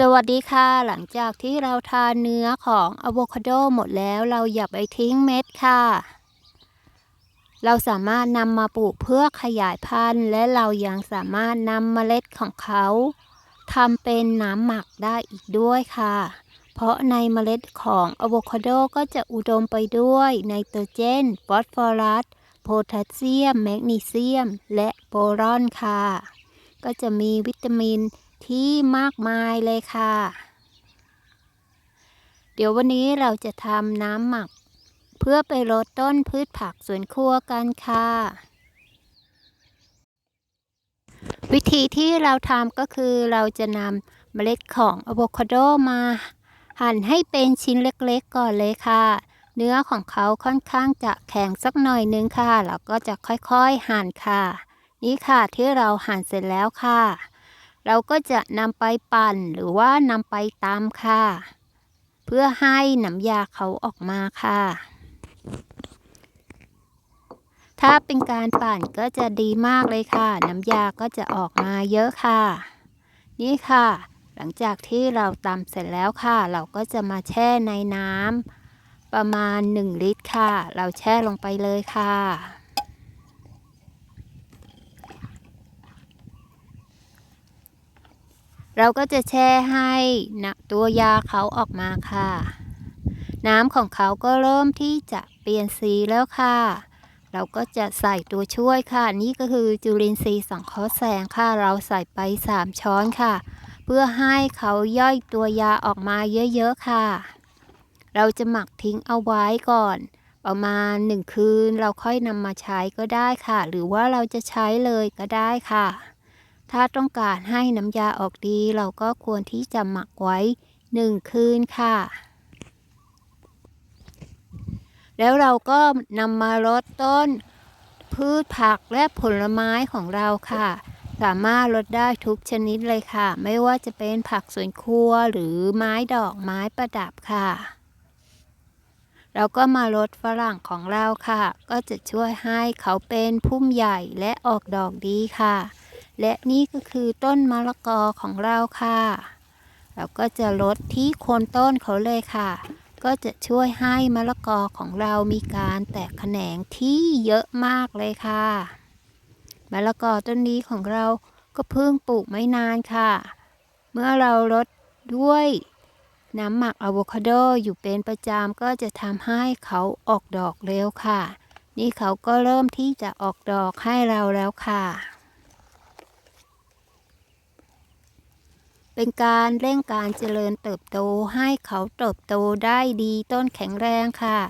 สวัสดีค่ะ หลังจากที่เราทานเนื้อของอะโวคาโดหมดแล้วเราอย่าไปทิ้งเม็ดค่ะ เราสามารถนำมาปลูกเพื่อขยายพันธุ์ และเรายังสามารถนำเมล็ดของเขาทำเป็นน้ำหมักได้อีกด้วยค่ะ เพราะในเมล็ดของอะโวคาโดก็จะอุดมไปด้วยไนโตรเจน ฟอสฟอรัส โพแทสเซียม แมกนีเซียม และโบรอนค่ะ ก็จะมีวิตามิน ที่มากมายเลยค่ะ เดี๋ยววันนี้เราจะทำน้ำหมัก เพื่อไปลดต้นพืชผักสวนครัวกันค่ะ วิธีที่เราทำก็คือเราจะนำเมล็ดของอะโวคาโดมาหั่นให้เป็นชิ้นเล็กๆก่อนเลยค่ะ เนื้อของเขาค่อนข้างจะแข็งสักหน่อยนึงค่ะ เราก็จะค่อยๆหั่นค่ะ นี่ค่ะที่เราหั่นเสร็จแล้วค่ะ เราก็จะนำไปปั่นหรือว่านำไปตำค่ะ เพื่อให้น้ำยาเขาออกมาค่ะ ถ้าเป็นการปั่นก็จะดีมากเลยค่ะ น้ำยาก็จะออกมาเยอะค่ะ นี่ค่ะ หลังจากที่เราตำเสร็จแล้วค่ะ เราก็จะมาแช่ในน้ำประมาณ 1 ลิตรค่ะ เราแช่ลงไปเลยค่ะ เราก็จะแช่ให้นะตัวยาเขาออกมาค่ะ น้ำของเขาก็เริ่มที่จะเปลี่ยนสีแล้วค่ะ เราก็จะใส่ตัวช่วยค่ะ นี่ก็คือจุลินทรีย์สังเคราะห์แสงค่ะ เราใส่ไป 3 ช้อนค่ะ เพื่อให้เขาย่อยตัวยาออกมาเยอะๆค่ะ เราจะหมักทิ้งเอาไว้ก่อนประมาณ 1 คืนเราค่อยนำมาใช้ก็ได้ค่ะ หรือว่าเราจะใช้เลยก็ได้ค่ะ ถ้าต้องการให้น้ำยาออกดีเราก็ควรที่จะหมักไว้ 1 คืนค่ะ แล้วเราก็นำมาลดต้น พืชผักและผลไม้ของเราค่ะ สามารถลดได้ทุกชนิดเลยค่ะ ไม่ว่าจะเป็นผักสวนครัวหรือไม้ดอกไม้ประดับค่ะเราก็มาลดฝรั่งของเราค่ะ ก็จะช่วยให้เขาเป็นพุ่มใหญ่และออกดอกดีค่ะ และนี่ก็คือต้นมะละกอของเราค่ะ เราก็จะลดที่โคนต้นเขาเลยค่ะ ก็จะช่วยให้มะละกอของเรามีการแตกแขนงที่เยอะมากเลยค่ะมะละกอต้นนี้ของเราก็เพิ่งปลูกไม่นานค่ะ เมื่อเราลดด้วยน้ำหมักอะโวคาโดอยู่เป็นประจำก็จะทำให้เขาออกดอกเร็วค่ะ นี่เขาก็เริ่มที่จะออกดอกให้เราแล้วค่ะ เป็นการเร่งการเจริญเติบโตให้เขาเติบโตได้ดีต้นแข็งแรงค่ะ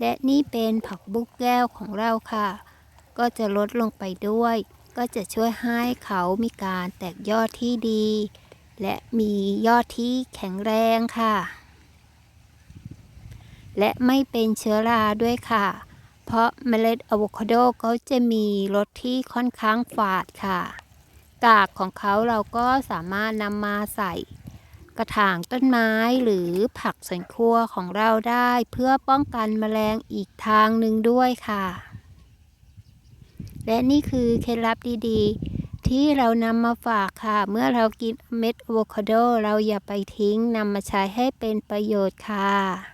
และนี่เป็นผักบุกแก้วของเราค่ะ ก็จะลดลงไปด้วย ก็จะช่วยให้เขามีการแตกยอดที่ดี และมียอดที่แข็งแรงค่ะ และไม่เป็นเชื้อราด้วยค่ะ เพราะเมล็ดอะโวคาโดก็จะมีรสที่ค่อนข้างฝาดค่ะ กากของเขาเราก็สามารถนำมาใส่กระถางต้นไม้หรือผักสวนครัวของเราได้ เพื่อป้องกันแมลงอีกทางหนึ่งด้วยค่ะ และนี่คือเคล็ดลับดีๆ ที่เรานำมาฝากค่ะ เมื่อเรากินเม็ดอะโวคาโดเราอย่าไปทิ้งนำมาใช้ให้เป็นประโยชน์ค่ะ